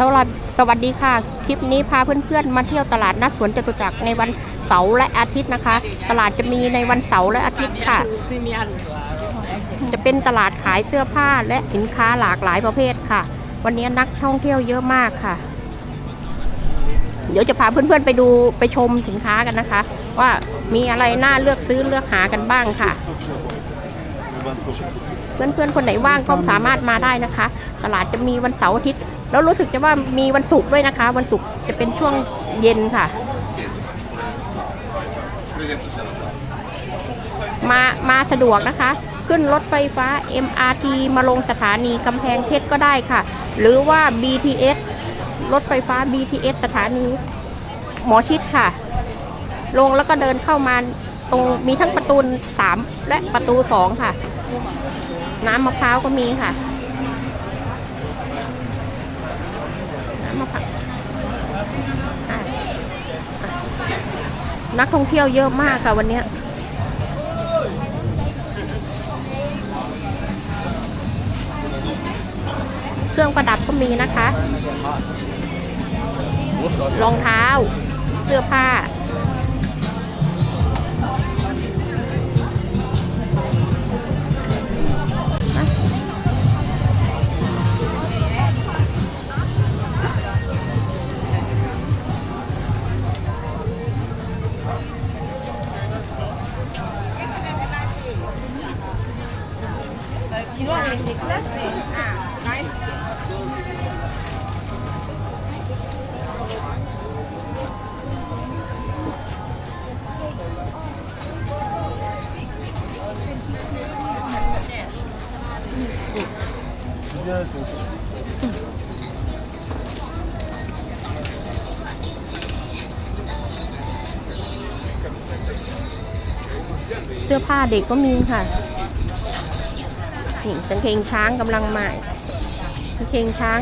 สวัสดีสวัสดีค่ะ คลิปนี้พาเพื่อนๆ มาเที่ยวตลาดนัดสวนจตุจักรในวันเสาร์และอาทิตย์นะคะ ตลาดจะมีในวันเสาร์และอาทิตย์ค่ะ จะเป็นตลาดขายเสื้อผ้าและสินค้าหลากหลายประเภทค่ะ วันนี้นักท่องเที่ยวเยอะมากค่ะ เดี๋ยวจะพาเพื่อนๆไปดูไปชมสินค้ากันนะคะ ว่ามีอะไรน่าเลือกซื้อเลือกหากันบ้างค่ะ เพื่อนๆคนไหนว่างก็สามารถมาได้นะคะ ตลาดจะมีวันเสาร์อาทิตย์ แล้วรู้สึกจะว่ามีวันศุกร์ด้วยนะคะ วันศุกร์จะเป็นช่วงเย็นค่ะ มามาสะดวกนะคะ ขึ้นรถไฟฟ้า MRT มาลงสถานีกำแพงเพชรก็ได้ค่ะ หรือว่า BTS รถไฟฟ้า BTS สถานีหมอชิดค่ะ ลงแล้วก็เดินเข้ามาตรงมีทั้งประตู 3 และประตู 2 ค่ะ น้ำมะพร้าวก็มีค่ะ น้ำมะพร้าวนักท่องเที่ยวเยอะมากค่ะวันนี้เครื่องประดับก็มีนะคะ รองเท้า เสื้อผ้า เสื้อผ้าเด็กก็มีค่ะนี่กางเกงช้างกำลังมากางเกงช้าง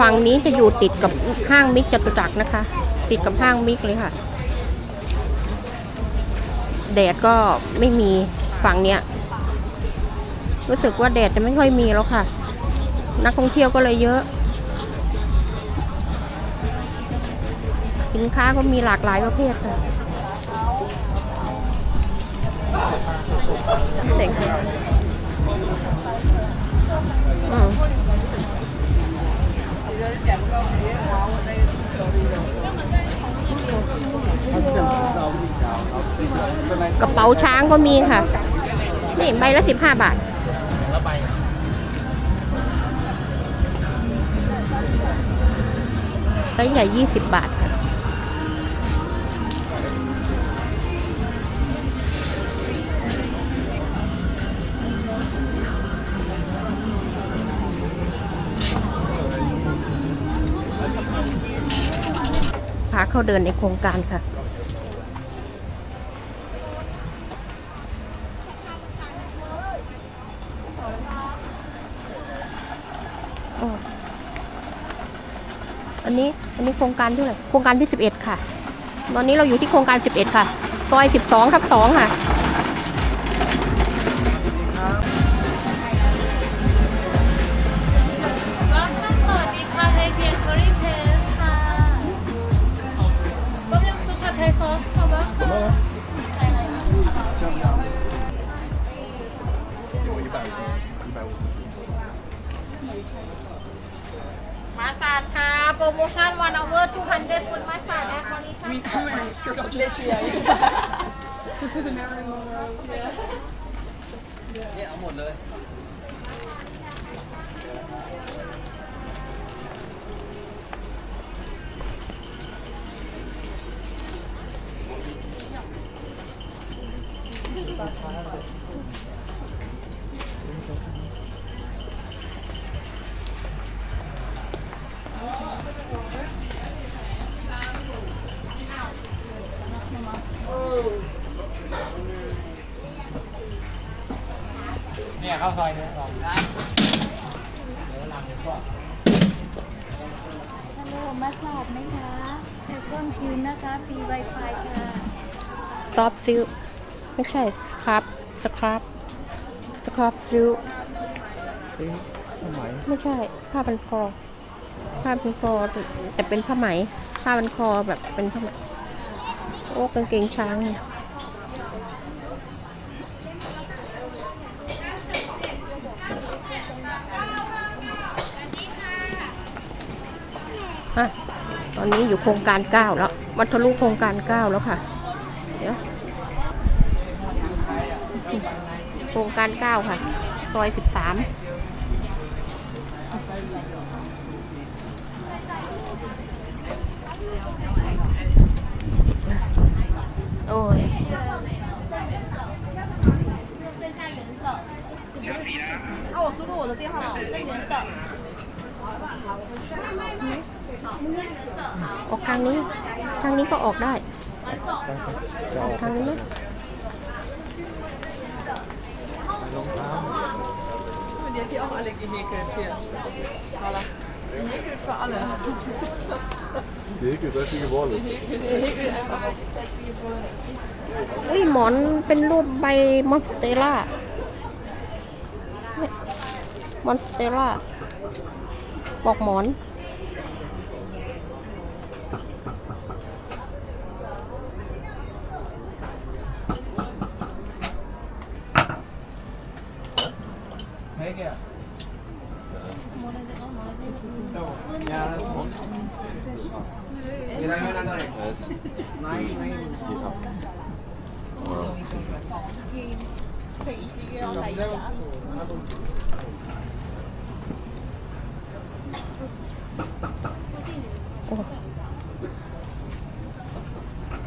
ฝั่งนี้จะอยู่ติดกับห้างมิกจตุจักรนะคะ ติดกับห้างมิกเลยค่ะ แดดก็ไม่มีฝั่งเนี้ย รู้สึกว่าแดดจะไม่ค่อยมีแล้วค่ะ นักท่องเที่ยวก็เลยเยอะ สินค้าก็มีหลากหลายประเภทค่ะเด็ กระเป๋าช้างก็มีค่ะ นี่ใบละสิบห้าบาทไซส์ใหญ่ยี่สิบบาทค่ะพาเข้าเดินในโครงการค่ะ อันนี้อันนี้โครงการที่ไหนโครงการที่สิบเอ็ดค่ะ ตอนนี้เราอยู่ที่โครงการสิบเอ็ดค่ะซอยสิบสองทับสองค่ะสวัสดีค่ะไทยเพียงคอรี่เพสค่ะต้มยำซุปผัดไทยซอสค่ะว่าค่ะมาสาดค่ะ โปรโมชั่นวันอเวอร์200ฟุตมาสาดแอร์คอนดิชั่น I'm wearing a skirt, I'll just yeah. this is the Marilyn Monroe. Yeah. เนี่ยเอาหมดเลย เข้าซอยนี้ลองฮัลโหลมาสอบไหมคะเดี๋ยวต้นคิวนะคะฟรีไวไฟค่ะซอฟซิลไม่ใช่สครับสครับสครับซิลซื้อทำไหมไม่ใช่ ผ้าพันคอ ผ้าพันคอแต่เป็นผ้าไหม ผ้าพันคอแบบเป็นผ้าไหมโอ้กางเกงช้างเนี่ย อ่ะตอนนี้อยู่โครงการเก้าแล้วมันทะลุโครงการเก้าแล้วค่ะ เดี๋ยว โครงการเก้าค่ะ ซอยสิบสาม โอ้ย 剩下元首，啊，我输入我的电话好，剩元首。 ออกทางนี้ ทางนี้ก็ออกได้ออกทางนี้ไหมเดี๋ยวที่ออกอะไรกินเนี่ยเกิดเชียร์พอละ Die Häkel für alle. Die Häkel, das ist die Gehäkelt für die geworden. อุ้ยหมอนเป็นรูปใบมอนสเตล่ามอนสเตล่าบอกหมอน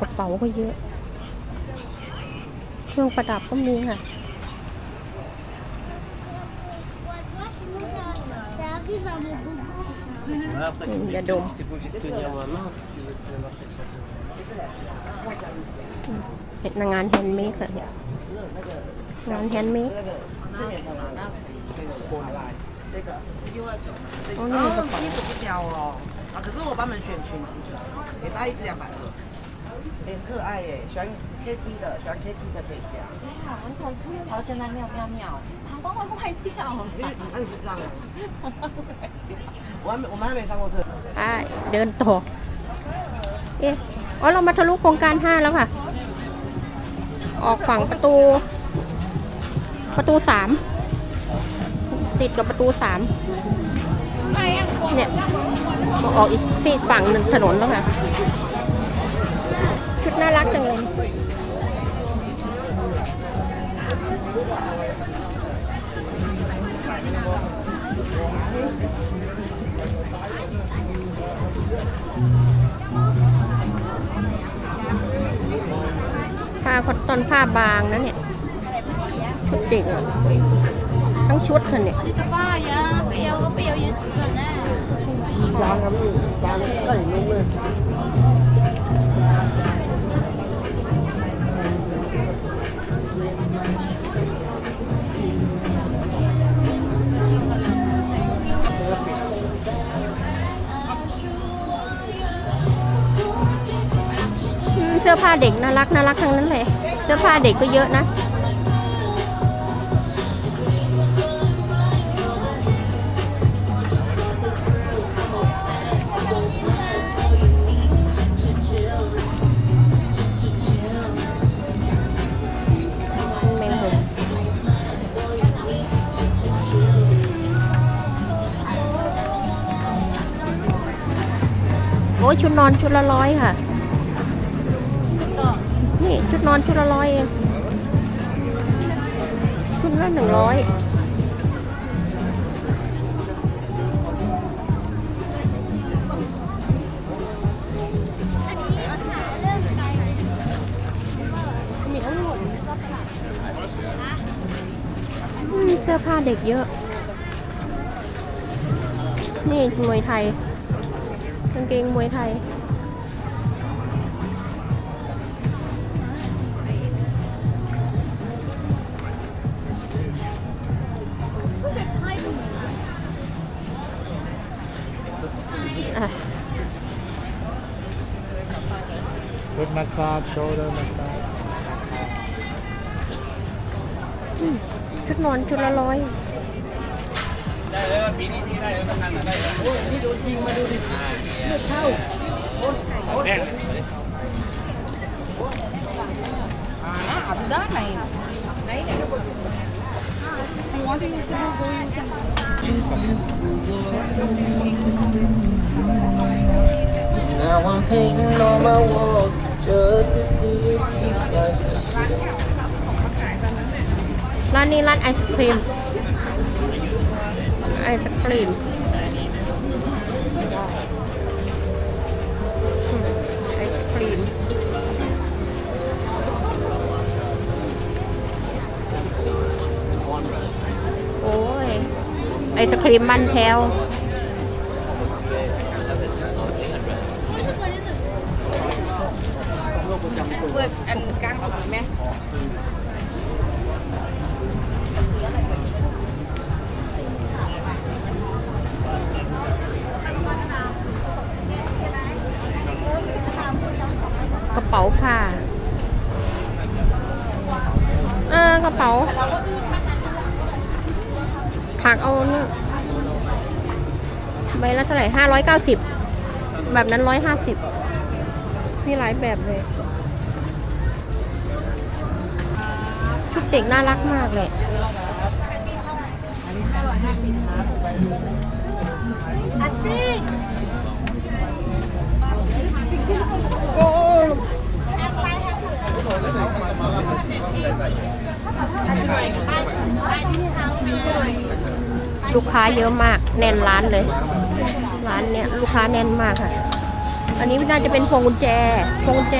กระเป๋าก็เยอะ เครื่องประดับก็มีค่ะอย่าดมเห็นงานแฮนด์เมดค่ะงานแฮนด์เมดอ๋อนี่กระเป๋า 啊，可是我帮你们选裙子的，给大家一支两百二。哎，很可爱耶，喜欢 KT 的，喜欢 KT 的可以加。我头出面头现在妙妙妙，膀胱会坏掉。那你不上啊？我还没，我们还没上过这。 ไปเดินต่อ เอ๊ะอ๋อเรามาทะลุโครงการห้าแล้วค่ะ ออกฝั่งประตู ประตูสาม ติดกับประตูสาม เนี่ยมา ออกอีกซีกฝั่งหนึ่งถนนแล้วค่ะ ชุดน่ารักจังเลยผ้าคอตตอนผ้าบางนะเนี่ย ชุดเด็กทั้งชุดค่ะเนี่ย จานครับพี่จานใส่นุ่มเลยเสื้อผ้าเด็กน่ารักน่ารักทั้งนั้นเลย เสื้อผ้าเด็กก็เยอะนะ อ้ยชุดนอนชุดละร้อยค่ะ นี่ชุดนอนชุดละร้อยเอง ชุดละหนึ่งร้อยอืมเสื้อผ้าเด็กเยอะ นี่มวยไทย กางเกงมวยไทย Good massage, shoulder ชุดนอนชุดละร้อย ได้เลยปีนี้ที่ได้เลยกำนันได้เลยโอ้ยนี่โดนยิงมาดูดิ That nine. Do you want to use the book? Go use them. Now I'm painting all my walls just to see if you like the shit. ร้านนี้ร้านไอศครีม ไอศครีม ไอศครีมมันแถวเปิดอันกลางออกไหมกระเป๋าผ้าเออกระเป๋า ถักเอานี่ใบละเท่าไหร่ห้าร้อยเก้าสิบแบบนั้นร้อยห้าสิบมีหลายแบบเลย ชุดเด็กน่ารักมากเลย ลูกค้าเยอะมาก แน่นร้านเลย ร้านเนี้ยลูกค้าแน่นมากค่ะ อันนี้น่าจะเป็นพวงกุญแจ พวงกุญแจ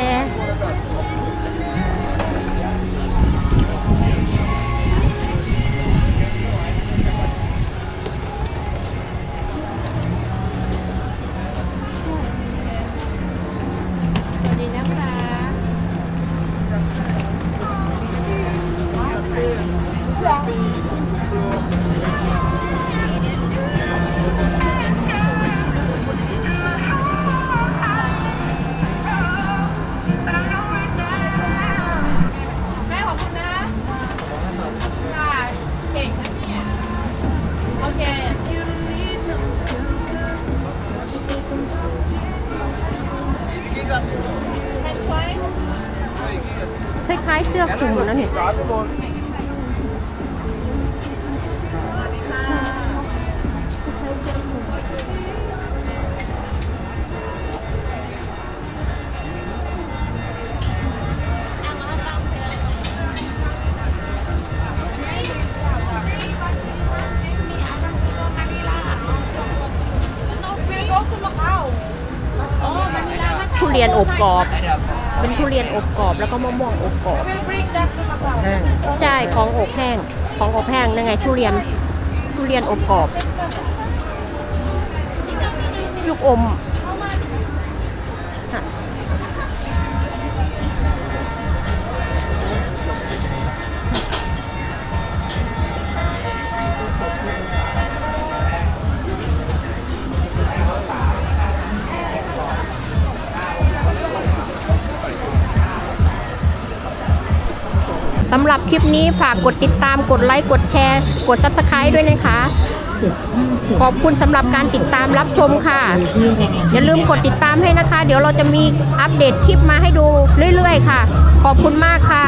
กรอบ เป็นทุเรียนอบกรอบแล้วก็มะม่วงอบกรอบใช่ของอบแห้ง ของอบแห้งนั่นไงทุเรียนทุเรียนอบกรอบลูกอมำหรับคลิปนี้ฝากกดติดตามกดไลค์กดแชร์ กดซับสไคร b ์ด้วยนะคะ ขอบคุณสำหรับการติดตามรับชมค่ะ อย่าลืมกดติดตามให้นะคะ เดี๋ยวเราจะมีอัปเดตคลิปมาให้ดูเรื่อยๆ ค่ะ ขอบคุณมากค่ะ